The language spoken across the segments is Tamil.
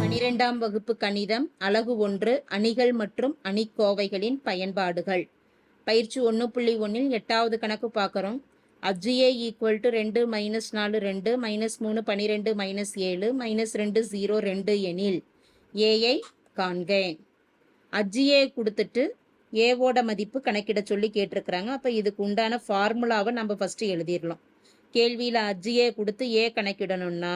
பனிரெண்டாம் வகுப்பு கணிதம் அலகு ஒன்று அணிகள் மற்றும் அணிக்கோவைகளின் பயன்பாடுகள். பயிற்சி ஒன்று புள்ளி ஒன்றில் எட்டாவது கணக்கு பார்க்குறோம். அஜ்ஜிஏ ஈக்குவல் டு ரெண்டு மைனஸ் நாலு ரெண்டு மைனஸ் மூணு பன்னிரெண்டு மைனஸ் ஏழு மைனஸ் ரெண்டு ஜீரோ ரெண்டு எனில் ஏஐ காண்க அஜ்ஜிஏ கொடுத்துட்டு ஏவோட மதிப்பு கணக்கிட சொல்லி கேட்டிருக்கிறாங்க. அப்போ இதுக்கு உண்டான ஃபார்முலாவை நம்ம ஃபஸ்ட்டு எழுதிடலாம். கேள்வியில் அஜியே கொடுத்து ஏ கணக்கிடணும்னா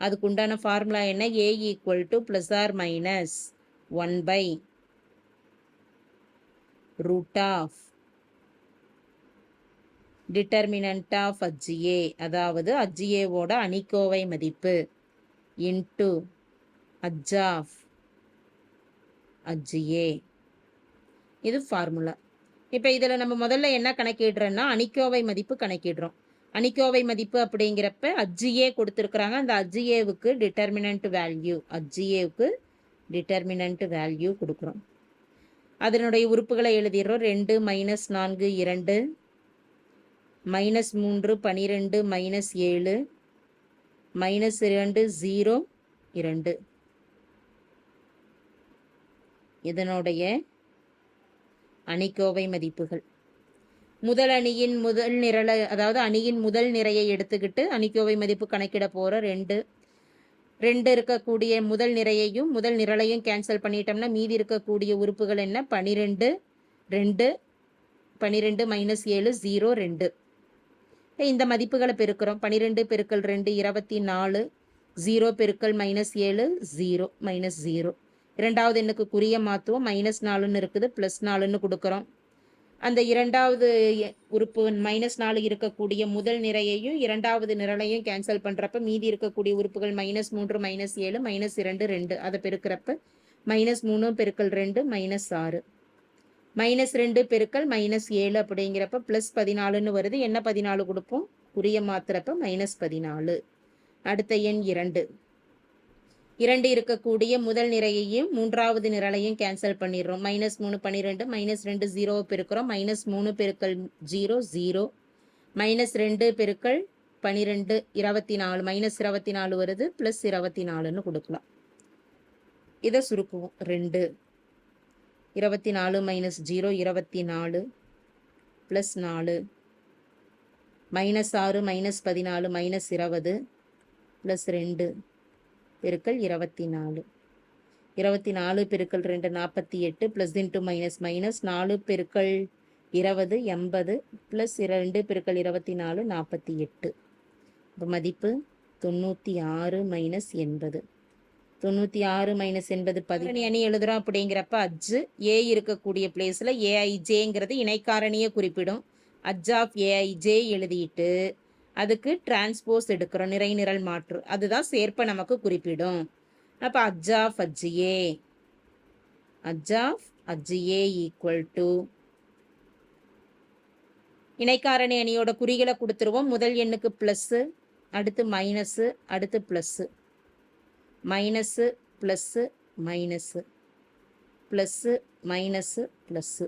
அதுக்கு உண்டான ஃபார்முலா என்ன? A equal to plus or minus one by root of determinant of adj A அதாவது அஜ்ஜிஏவோட அணிக்கோவை மதிப்பு இன்டு அஜ்ஜாஃப் அஜ்ஜிஏ இது ஃபார்முலா இப்போ இதில் நம்ம முதல்ல என்ன கணக்கிடுறோன்னா அணிக்கோவை மதிப்பு கணக்கிடுறோம். அணிக்கோவை மதிப்பு அப்படிங்கிறப்ப அஜ்ஜியே கொடுத்துருக்குறாங்க. அந்த அஜ்ஜிஏவுக்கு டிட்டர்மினன்ட் வேல்யூ அஜ்ஜிஏவுக்கு டிட்டர்மினன்ட் வேல்யூ கொடுக்குறோம். அதனுடைய உறுப்புகளை எழுதிடுறோம். ரெண்டு மைனஸ் நான்கு இரண்டு. மைனஸ் மூன்று பனிரெண்டு மைனஸ் ஏழு. மைனஸ் இரண்டு ஜீரோ இரண்டு. இதனுடைய அணிக்கோவை மதிப்புகள். முதல் அணியின் முதல் நிரலை அதாவது அணியின் முதல் நிறையை எடுத்துக்கிட்டு அணிக்கோவை மதிப்பு கணக்கிட போகிற ரெண்டு ரெண்டு இருக்கக்கூடிய முதல் நிறையையும் முதல் நிரலையும் கேன்சல் பண்ணிட்டோம்னா மீதி இருக்கக்கூடிய உறுப்புகள் என்ன? பனிரெண்டு ரெண்டு பனிரெண்டு மைனஸ் ஏழு ஜீரோ ரெண்டு. இந்த மதிப்புகளை பெருக்கிறோம். பனிரெண்டு பெருக்கல் ரெண்டு இருபத்தி நாலு. ஜீரோ பெருக்கல் மைனஸ் ஏழு ஜீரோ மைனஸ் ஜீரோ இரண்டாவது எண்ணுக்கு குறிய மாற்றுவோம் மைனஸ் நாலுன்னு இருக்குது ப்ளஸ் நாலுன்னு கொடுக்குறோம். அந்த இரண்டாவது உறுப்பு மைனஸ் நாலு இருக்கக்கூடிய முதல் நிறையையும் இரண்டாவது நிரலையும் கேன்சல் பண்ணுறப்ப மீதி இருக்கக்கூடிய உறுப்புகள் மைனஸ் மூன்று மைனஸ் ஏழு மைனஸ் இரண்டு ரெண்டு. அதை பெருக்கிறப்ப மைனஸ் மூணு பெருக்கல் ரெண்டு மைனஸ் ஆறு. மைனஸ் ரெண்டு பெருக்கல் மைனஸ் ஏழு அப்படிங்கிறப்ப ப்ளஸ் பதினாலுன்னு வருது. என்ன பதினாலு கொடுப்போம்? குறிய மாத்திரப்ப மைனஸ் பதினாலு. அடுத்த எண் இரண்டு. இரண்டு இருக்கக்கூடிய முதல் நிறையையும் மூன்றாவது நிரலையும் கேன்சல் பண்ணிடுறோம். மைனஸ் மூணு பன்னிரெண்டு மைனஸ் ரெண்டு ஜீரோ பெருக்கிறோம். மைனஸ் மூணு பெருக்கல் ஜீரோ ஜீரோ மைனஸ் ரெண்டு பெருக்கள் பன்னிரெண்டு இருபத்தி நாலு மைனஸ் இருபத்தி நாலு வருது ப்ளஸ் இருபத்தி நாலுன்னு கொடுக்கலாம். இதை சுருக்குவோம். ரெண்டு. இருபத்தி நாலு மைனஸ் ஜீரோ இருபத்தி நாலு. ப்ளஸ் நாலு மைனஸ் ஆறு மைனஸ் பதினாலு மைனஸ் இருபது ப்ளஸ் ரெண்டு. பெருக்கல் இருபத்தி நாலு இருபத்தி நாலு பெருக்கல் ரெண்டு நாற்பத்தி எட்டு ப்ளஸ் இன்ட்டு மைனஸ் மைனஸ் நாலு பெருக்கல் இருபது எண்பது ப்ளஸ் ரெண்டு பெருக்கள் இருபத்தி நாலு நாற்பத்தி எட்டு. இப்போ மதிப்பு தொண்ணூற்றி ஆறு மைனஸ் எண்பது. தொண்ணூற்றி ஆறு மைனஸ் எண்பது பதினி அணி எழுதுகிறோம் அப்படிங்கிறப்ப அஜ்ஜு ஏ இருக்கக்கூடிய பிளேஸில் ஏஐஜேங்கிறது இணைக்காரணியை குறிப்பிடும். அஜ் ஆஃப் ஏஐஜே எழுதிட்டு அதுக்கு டிரான்ஸ்போஸ் எடுக்கிறோம். நிறை நிரல் மாற்று. அதுதான் சேர்ப்பை நமக்கு குறிப்பிடும். அப்போ அஜாஃப் ஆஃப் அஜ்ஜியே அஜ் அஜ்ஜியே ஈக்குவல் டு இணைக்காரணி அணியோட குறிகளை கொடுத்துருவோம். முதல் எண்ணுக்கு ப்ளஸ்ஸு அடுத்து மைனஸு அடுத்து plus minus plus minus plus minus plus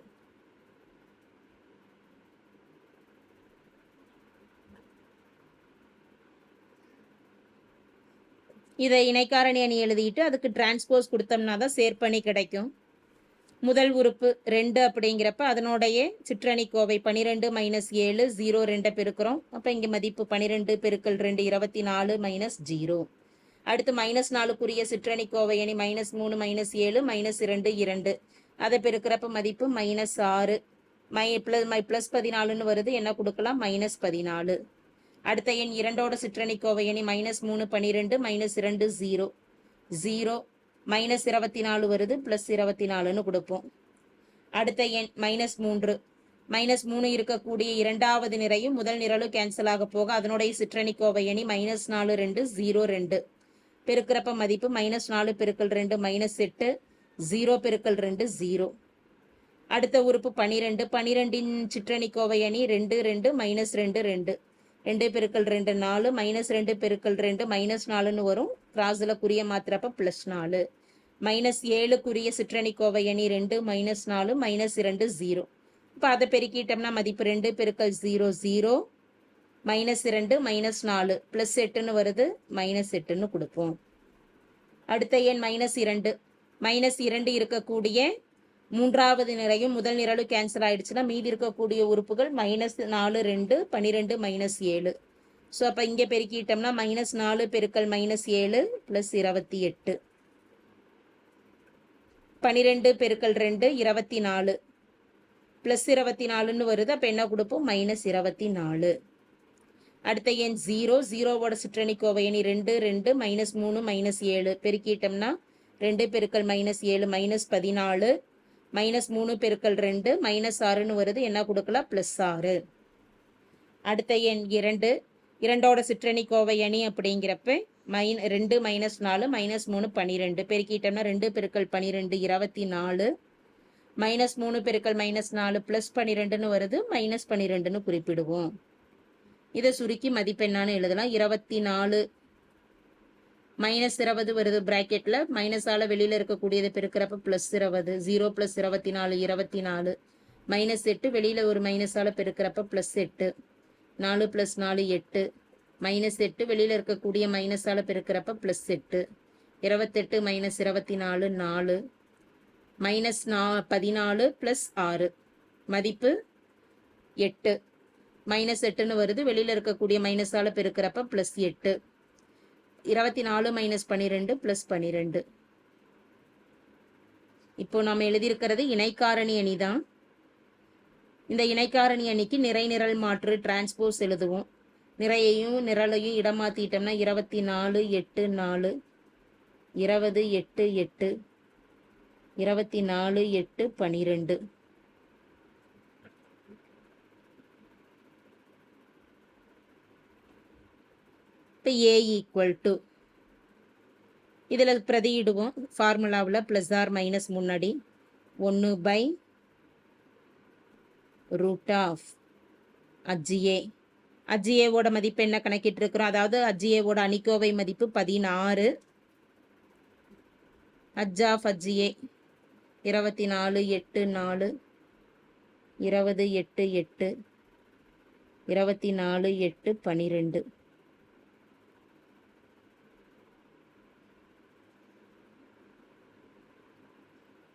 இதை இணைக்காரணி அணி எழுதிட்டு அதுக்கு டிரான்ஸ்போஸ் கொடுத்தோம்னா தான் சேர்ப்பணி கிடைக்கும். முதல் உறுப்பு ரெண்டு அப்படிங்கிறப்ப அதனுடைய சிற்றணி கோவை பனிரெண்டு மைனஸ் ஏழு ஜீரோ ரெண்டை பெருக்கிறோம். அப்போ இங்கே மதிப்பு பனிரெண்டு பெருக்கல் ரெண்டு இருபத்தி நாலு மைனஸ் ஜீரோ அடுத்து மைனஸ் நாலுக்குரிய சிற்றணி கோவை அணி மைனஸ் மூணு மைனஸ் ஏழு மைனஸ் இரண்டு இரண்டு. அதை பெருக்கிறப்ப மதிப்பு மைனஸ் ஆறு. மை ப்ளஸ் மை ப்ளஸ் பதினாலுன்னு வருது என்ன கொடுக்கலாம்? மைனஸ் பதினாலு. அடுத்த எண் இரண்டோட சிற்றணி கோவை அணி மைனஸ் மூணு பன்னிரெண்டு மைனஸ் இரண்டு ஜீரோ ஜீரோ மைனஸ் இருபத்தி நாலு வருது ப்ளஸ் இருபத்தி நாலுன்னு கொடுப்போம். அடுத்த எண் மைனஸ் மூன்று. மைனஸ் மூணு இருக்கக்கூடிய இரண்டாவது நிறையும் முதல் நிரலும் கேன்சல் ஆக போக அதனுடைய சிற்றணி கோவை அணி மைனஸ் நாலு ரெண்டு ஜீரோ ரெண்டு. பெருக்கிறப்ப மதிப்பு மைனஸ் நாலு பெருக்கல் ரெண்டு மைனஸ் எட்டு ஜீரோ பெருக்கல் ரெண்டு ஜீரோ அடுத்த உறுப்பு பனிரெண்டு. பனிரெண்டின் சிற்றணி கோவை அணி ரெண்டு ரெண்டு மைனஸ் ரெண்டு ரெண்டு. ரெண்டு பெருக்கல் ரெண்டு நாலு மைனஸ் ரெண்டு பெருக்கள் ரெண்டு மைனஸ் நாலுன்னு வரும். கிராஸில் குறிய மாத்திரப்ப ப்ளஸ் நாலு. மைனஸ் ஏழுக்குரிய சிற்றணி கோவை அணி ரெண்டு மைனஸ் நாலு மைனஸ் இரண்டு ஜீரோ இப்போ அதை பெருக்கிட்டோம்னா மதிப்பு ரெண்டு பெருக்கல் ஜீரோ ஜீரோ மைனஸ் இரண்டு மைனஸ் நாலு. ப்ளஸ் எட்டுன்னு வருது மைனஸ் எட்டுன்னு கொடுப்போம். அடுத்த எண் மைனஸ் இரண்டு. மைனஸ் இரண்டு இருக்கக்கூடிய மூன்றாவது நிறையும் முதல் நிரலும் கேன்சல் ஆயிடுச்சுன்னா மீதி இருக்கக்கூடிய உறுப்புகள் மைனஸ் நாலு ரெண்டு பன்னிரெண்டு மைனஸ் ஏழு. ஸோ அப்போ இங்கே பெருக்கிட்டோம்னா மைனஸ் நாலு பெருக்கல் மைனஸ் ஏழு ப்ளஸ் இருபத்தி எட்டு. பன்னிரெண்டு பெருக்கல் ரெண்டு இருபத்தி நாலு. ப்ளஸ் இருபத்தி நாலுன்னு வருது அப்போ என்ன கொடுப்போம்? மைனஸ் இருபத்தி நாலு. அடுத்த எண் ஜீரோ ஜீரோவோட சிற்றணி கோவையணி ரெண்டு ரெண்டு மைனஸ் மூணு மைனஸ் ஏழு. பெருக்கிட்டோம்னா ரெண்டு பெருக்கல் மைனஸ் ஏழு மைனஸ் பதினாலு. மைனஸ் மூணு பெருக்கல் ரெண்டு மைனஸ் ஆறுன்னு வருது. என்ன கொடுக்கலாம்? ப்ளஸ் ஆறு. அடுத்த எண் இரண்டு. இரண்டோட சிற்றணி கோவை அணி அப்படிங்கிறப்ப மைன் ரெண்டு மைனஸ் நாலு மைனஸ் மூணு பன்னிரெண்டு பெருக்கிட்டோம்னா ரெண்டு பெருக்கல் பன்னிரெண்டு இருபத்தி நாலு. மைனஸ் மூணு பெருக்கல் மைனஸ் நாலு ப்ளஸ் பன்னிரெண்டுன்னு வருது. மைனஸ் பன்னிரெண்டுன்னு குறிப்பிடுவோம். இதை சுருக்கி மதிப்பெண்ணான்னு எழுதலாம். இருபத்தி நாலு மைனஸ் இருபது வருது ப்ராக்கெட்டில் மைனஸால் வெளியில் இருக்கக்கூடியதை பெருக்கிறப்ப ப்ளஸ் இருபது ஜீரோ ப்ளஸ் இருபத்தி நாலு இருபத்தி நாலு மைனஸ் எட்டு வெளியில் ஒரு மைனஸால் பெருக்கிறப்ப ப்ளஸ் எட்டு. நாலு ப்ளஸ் நாலு எட்டு. மைனஸ் எட்டு வெளியில் இருக்கக்கூடிய மைனஸால் பெருக்கிறப்ப ப்ளஸ் எட்டு. இருபத்தெட்டு மைனஸ் இருபத்தி நாலு. நாலு மைனஸ் நா பதினாலு ப்ளஸ் ஆறு. மதிப்பு எட்டு. மைனஸ் எட்டுன்னு வருது வெளியில் இருக்கக்கூடிய மைனஸால் பெருக்கிறப்ப ப்ளஸ் எட்டு. இருபத்தி நாலு மைனஸ் பன்னிரெண்டு ப்ளஸ் பன்னிரெண்டு. இப்போ நாம் எழுதியிருக்கிறது இணைக்காரணி அணி தான் இந்த இணைக்காரணி அணிக்கு நிறை நிரல் மாற்று டிரான்ஸ்போஸ் எழுதுவோம். நிறையையும் நிரலையும் இடமாத்திட்டோம்னா இருபத்தி நாலு எட்டு நாலு இருபது எட்டு எட்டு இருபத்தி நாலு எட்டு பனிரெண்டு இப்போ ஏ ஈக்குவல் டு இதில் பிரதியிடுவோம். ஃபார்முலாவில் ப்ளஸ் ஆர் மைனஸ் முன்னாடி ஒன்று by root of adj A அஜ்ஜிஏவோட மதிப்பு என்ன கணக்கிட்டு இருக்கிறோம் அதாவது அஜ்ஜிஏவோட அணிக்கோவை மதிப்பு பதினாறு. அஜ் ஆஃப் அஜ்ஜிஏ இருபத்தி நாலு எட்டு நாலு இருபது எட்டு எட்டு இருபத்தி நாலு எட்டு பன்னிரெண்டு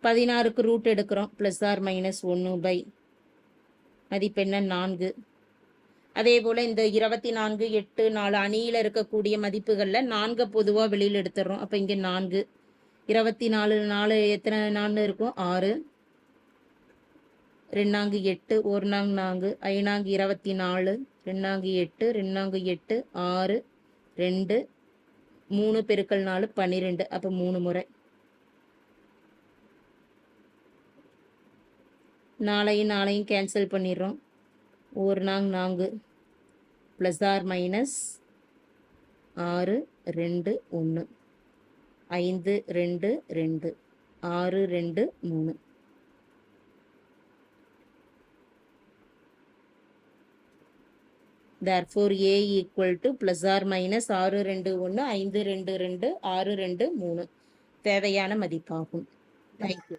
பதினாறுக்கு ரூட் எடுக்கிறோம். ப்ளஸ் ஆர் மைனஸ் ஒன்று பை மதிப்பெண்ண நான்கு. அதே போல் இந்த இருபத்தி நான்கு எட்டு நாலு அணியில் இருக்கக்கூடிய மதிப்புகளில் நான்கு பொதுவாக வெளியில் எடுத்துடுறோம். அப்போ இங்கே நான்கு. இருபத்தி நாலு நாலு எத்தனை நாலு இருக்கும்? ஆறு. ரெண்டாங்கு எட்டு ஒரு நாங்கு நான்கு. ஐநாங்கு இருபத்தி நாலு ரெண்டாங்கு எட்டு ரெண்டாங்கு எட்டு ஆறு ரெண்டு. மூணு பெருக்கல் நாலு பன்னிரெண்டு. அப்போ மூணு முறை. நாளையும் நாளையும் கேன்சல் பண்ணிடுறோம். ஒரு நாங் நான்கு. ப்ளஸ் ஆர் மைனஸ் ஆறு ரெண்டு ஒன்று ஐந்து ரெண்டு ரெண்டு. ஆறு ரெண்டு மூணு. Therefore A equal to plus or minus ஆறு ரெண்டு ஒன்று ஐந்து ரெண்டு ரெண்டு. ஆறு ரெண்டு மூணு. தேவையான மதிப்பாகும். தேங்க்யூ